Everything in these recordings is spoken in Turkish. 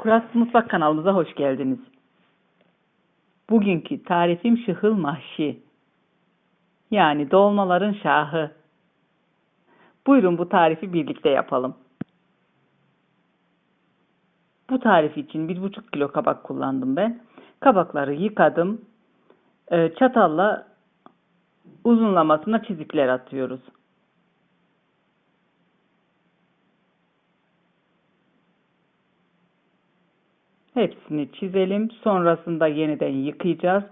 Kuras Mutfak kanalımıza hoş geldiniz. Bugünkü tarifim şıhıl mahşi. Yani dolmaların şahı. Buyurun bu tarifi birlikte yapalım. Bu tarif için bir buçuk kilo kabak kullandım ben. Kabakları yıkadım. Ee, Çatalla uzunlamasına çizikler atıyoruz. Hepsini çizelim. Sonrasında yeniden yıkayacağız.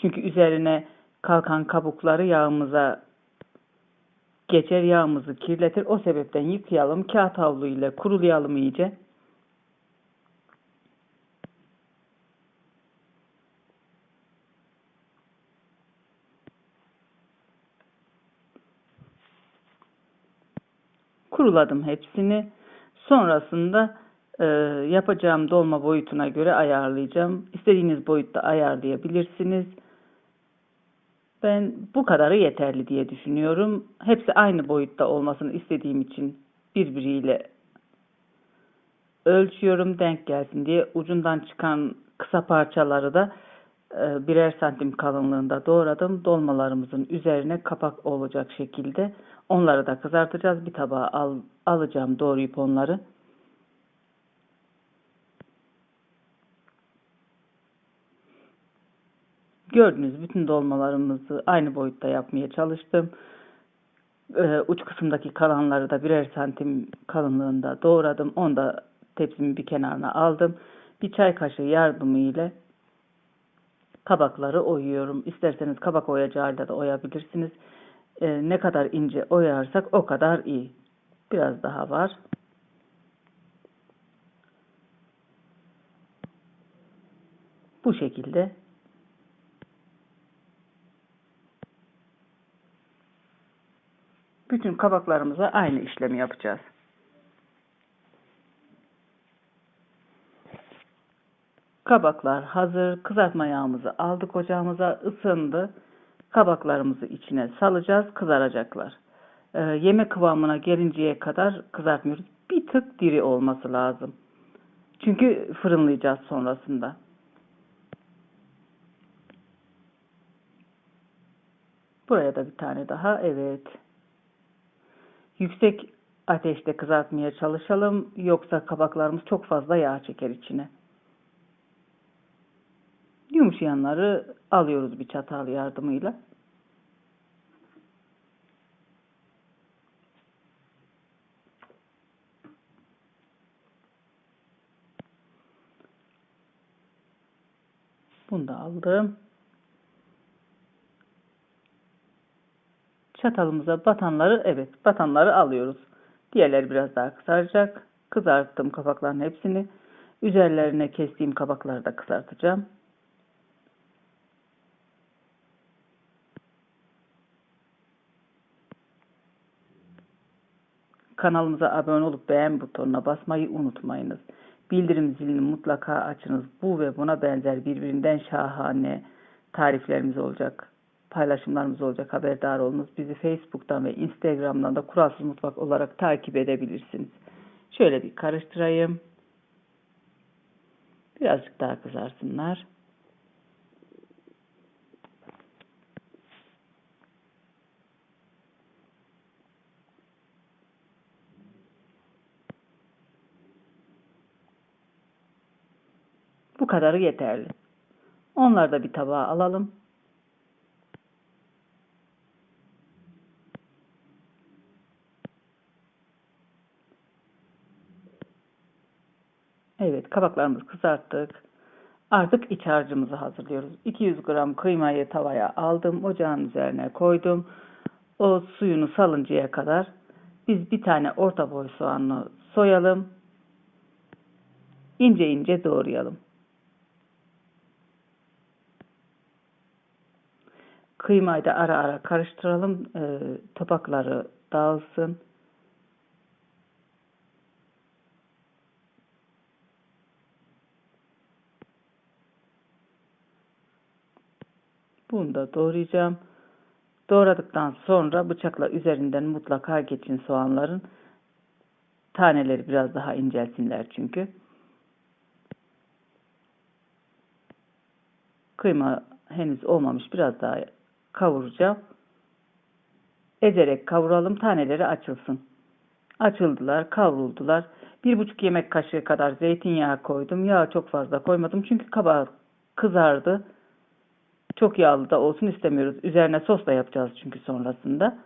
Çünkü üzerine kalkan kabukları yağımıza geçer, yağımızı kirletir. O sebepten yıkayalım. Kağıt havlu ile kurulayalım iyice. Kuruladım hepsini. Sonrasında e, yapacağım dolma boyutuna göre ayarlayacağım. İstediğiniz boyutta ayarlayabilirsiniz. Ben bu kadarı yeterli diye düşünüyorum. Hepsi aynı boyutta olmasını istediğim için birbiriyle ölçüyorum denk gelsin diye. Ucundan çıkan kısa parçaları da e, birer santim kalınlığında doğradım. Dolmalarımızın üzerine kapak olacak şekilde. Onları da kızartacağız. Bir tabağa al, alacağım doğrayıp onları. Gördüğünüz bütün dolmalarımızı aynı boyutta yapmaya çalıştım. Ee, uç kısımdaki kalanları da birer santim kalınlığında doğradım. Onu da tepsimin bir kenarına aldım. Bir çay kaşığı yardımı ile kabakları oyuyorum. İsterseniz kabak oyacağıyla da oyabilirsiniz. Ee, ne kadar ince oyarsak o kadar iyi. Biraz daha var. Bu şekilde bütün kabaklarımıza aynı işlemi yapacağız. Kabaklar hazır. Kızartma yağımızı aldık ocağımıza ısındı. Kabaklarımızı içine salacağız. Kızaracaklar. Ee, yemek kıvamına gelinceye kadar kızartmıyoruz. Bir tık diri olması lazım. Çünkü fırınlayacağız sonrasında. Buraya da bir tane daha. Evet. Yüksek ateşte kızartmaya çalışalım. Yoksa kabaklarımız çok fazla yağ çeker içine. Yumuşayanları alıyoruz bir çatal yardımıyla. Bunu da aldım. Çatalımıza batanları evet batanları alıyoruz. Diğerleri biraz daha kızaracak. Kızarttım kabakların hepsini. Üzerlerine kestiğim kabakları da kızartacağım. Kanalımıza abone olup beğen butonuna basmayı unutmayınız. Bildirim zilini mutlaka açınız. Bu ve buna benzer birbirinden şahane tariflerimiz olacak. Paylaşımlarımız olacak. Haberdar olunuz. Bizi Facebook'tan ve Instagram'dan da Kuralsız Mutfak olarak takip edebilirsiniz. Şöyle bir karıştırayım. Birazcık daha kızarsınlar. Bu kadarı yeterli. Onları da bir tabağa alalım. Evet, kabaklarımızı kızarttık. Artık iç harcımızı hazırlıyoruz. 200 gram kıymayı tavaya aldım. Ocağın üzerine koydum. O suyunu salıncaya kadar biz bir tane orta boy soğanı soyalım. İnce ince doğrayalım. Kıymayı da ara ara karıştıralım. E, topakları dağılsın. Bunu da doğrayacağım. Doğradıktan sonra bıçakla üzerinden mutlaka geçin soğanların. Taneleri biraz daha incelsinler çünkü. Kıyma henüz olmamış biraz daha kavuracağım. Ezerek kavuralım taneleri açılsın. Açıldılar, kavruldular. Bir buçuk yemek kaşığı kadar zeytinyağı koydum. Yağı çok fazla koymadım çünkü kabak kızardı. Çok yağlı da olsun istemiyoruz. Üzerine sos da yapacağız çünkü sonrasında.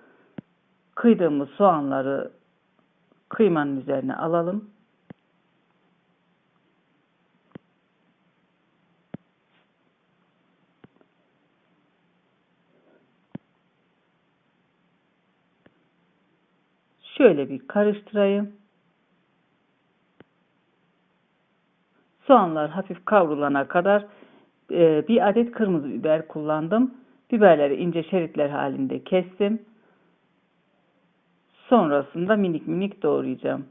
Kıydığımız soğanları kıymanın üzerine alalım. Şöyle bir karıştırayım. Soğanlar hafif kavrulana kadar e, bir adet kırmızı biber kullandım. Biberleri ince şeritler halinde kestim. Sonrasında minik minik doğrayacağım.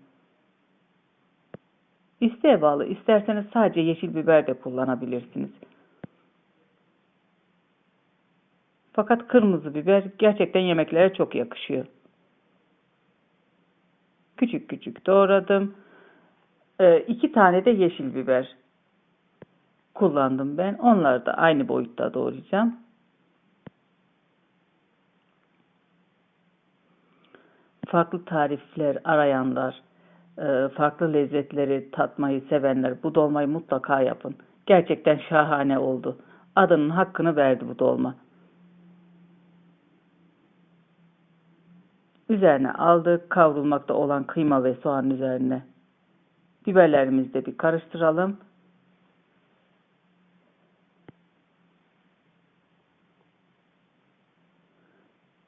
İsteğe bağlı. İsterseniz sadece yeşil biber de kullanabilirsiniz. Fakat kırmızı biber gerçekten yemeklere çok yakışıyor. Küçük küçük doğradım. Ee, tane de yeşil biber kullandım ben. Onları da aynı boyutta doğrayacağım. Farklı tarifler arayanlar, e, farklı lezzetleri tatmayı sevenler bu dolmayı mutlaka yapın. Gerçekten şahane oldu. Adının hakkını verdi bu dolma. Üzerine aldık kavrulmakta olan kıyma ve soğan üzerine. Biberlerimizi de bir karıştıralım.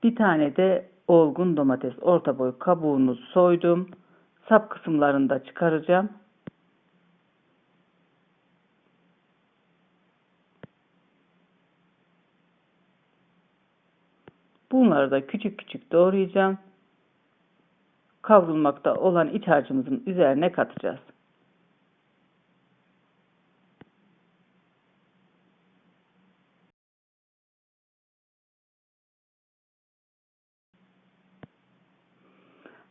Bir tane de olgun domates orta boy kabuğunu soydum. Sap kısımlarını da çıkaracağım. Bunları da küçük küçük doğrayacağım kavrulmakta olan iç harcımızın üzerine katacağız.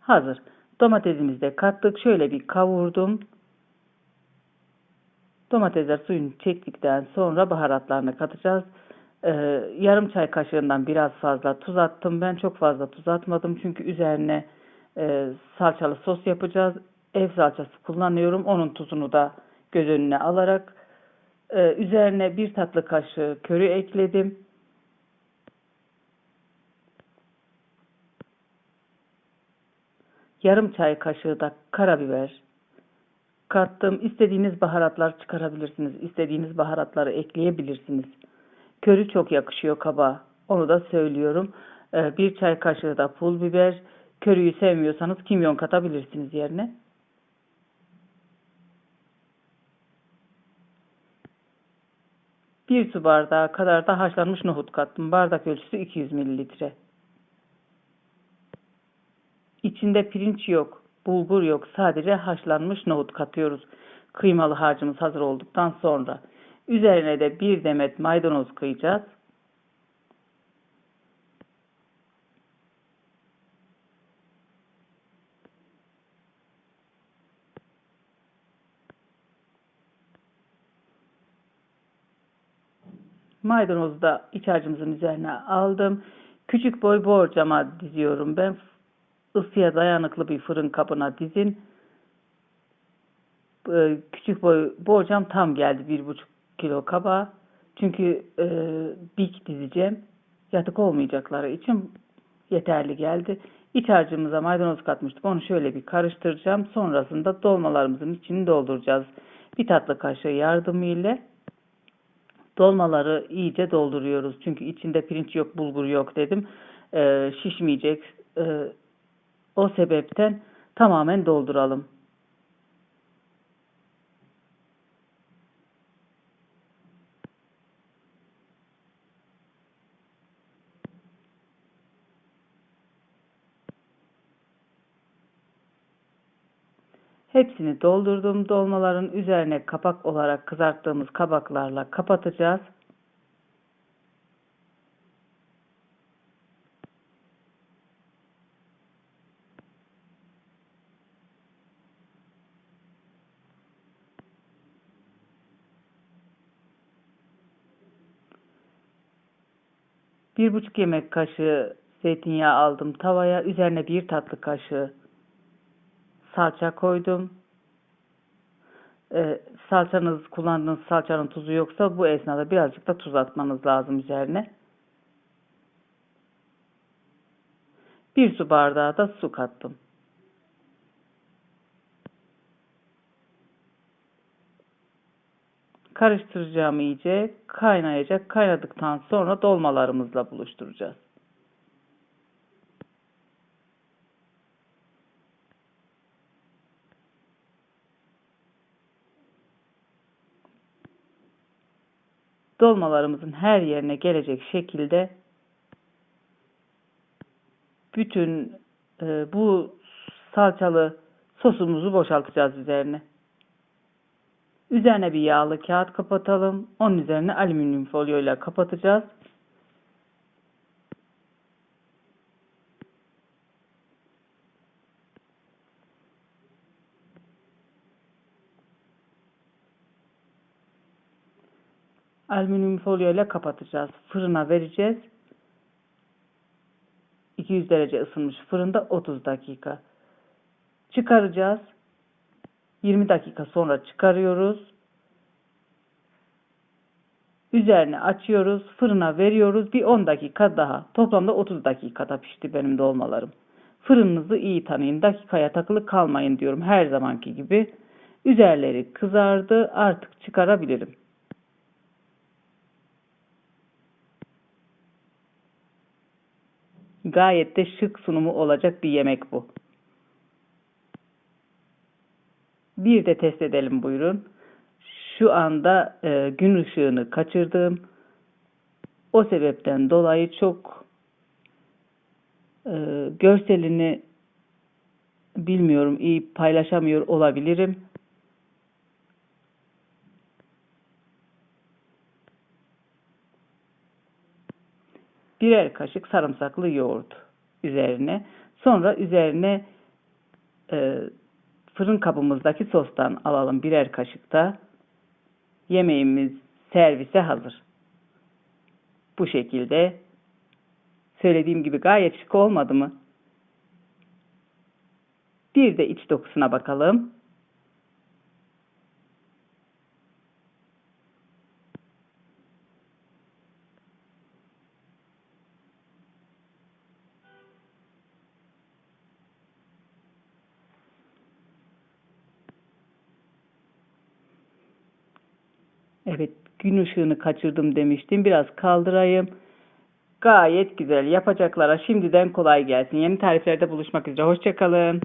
Hazır. Domatesimizi de kattık. Şöyle bir kavurdum. Domatesler suyunu çektikten sonra baharatlarını katacağız. Ee, yarım çay kaşığından biraz fazla tuz attım. Ben çok fazla tuz atmadım çünkü üzerine e, salçalı sos yapacağız. Ev salçası kullanıyorum. Onun tuzunu da göz önüne alarak e, üzerine bir tatlı kaşığı körü ekledim. Yarım çay kaşığı da karabiber kattım. İstediğiniz baharatlar çıkarabilirsiniz. İstediğiniz baharatları ekleyebilirsiniz. Körü çok yakışıyor kaba. Onu da söylüyorum. E, bir çay kaşığı da pul biber, Körüyü sevmiyorsanız kimyon katabilirsiniz yerine. Bir su bardağı kadar da haşlanmış nohut kattım. Bardak ölçüsü 200 mililitre. İçinde pirinç yok, bulgur yok. Sadece haşlanmış nohut katıyoruz. Kıymalı harcımız hazır olduktan sonra. Üzerine de bir demet maydanoz kıyacağız. Maydanozu da iç harcımızın üzerine aldım. Küçük boy borcama diziyorum ben. Isıya dayanıklı bir fırın kabına dizin. Ee, küçük boy borcam tam geldi. Bir buçuk kilo kaba. Çünkü e, bik dizeceğim. Yatık olmayacakları için yeterli geldi. İç harcımıza maydanoz katmıştık. Onu şöyle bir karıştıracağım. Sonrasında dolmalarımızın içini dolduracağız. Bir tatlı kaşığı yardımıyla Dolmaları iyice dolduruyoruz. Çünkü içinde pirinç yok, bulgur yok dedim. E, şişmeyecek. E, o sebepten tamamen dolduralım. Hepsini doldurdum. Dolmaların üzerine kapak olarak kızarttığımız kabaklarla kapatacağız. Bir buçuk yemek kaşığı zeytinyağı aldım tavaya. Üzerine bir tatlı kaşığı salça koydum. Ee, salçanız kullandığınız salçanın tuzu yoksa bu esnada birazcık da tuz atmanız lazım üzerine. Bir su bardağı da su kattım. Karıştıracağım iyice. Kaynayacak. Kaynadıktan sonra dolmalarımızla buluşturacağız. Dolmalarımızın her yerine gelecek şekilde bütün e, bu salçalı sosumuzu boşaltacağız üzerine. Üzerine bir yağlı kağıt kapatalım. Onun üzerine alüminyum folyo ile kapatacağız. Alüminyum folyo ile kapatacağız. Fırına vereceğiz. 200 derece ısınmış fırında 30 dakika. Çıkaracağız. 20 dakika sonra çıkarıyoruz. Üzerine açıyoruz. Fırına veriyoruz. Bir 10 dakika daha. Toplamda 30 dakikada pişti benim dolmalarım. Fırınınızı iyi tanıyın. Dakikaya takılı kalmayın diyorum her zamanki gibi. Üzerleri kızardı. Artık çıkarabilirim. Gayet de şık sunumu olacak bir yemek bu. Bir de test edelim buyurun. Şu anda e, gün ışığını kaçırdım. O sebepten dolayı çok e, görselini bilmiyorum iyi paylaşamıyor olabilirim. Birer kaşık sarımsaklı yoğurt üzerine. Sonra üzerine e, fırın kabımızdaki sostan alalım birer kaşık da. Yemeğimiz servise hazır. Bu şekilde söylediğim gibi gayet şık olmadı mı? Bir de iç dokusuna bakalım. Evet, gün ışığını kaçırdım demiştim. Biraz kaldırayım. Gayet güzel. Yapacaklara şimdiden kolay gelsin. Yeni tariflerde buluşmak üzere. Hoşçakalın.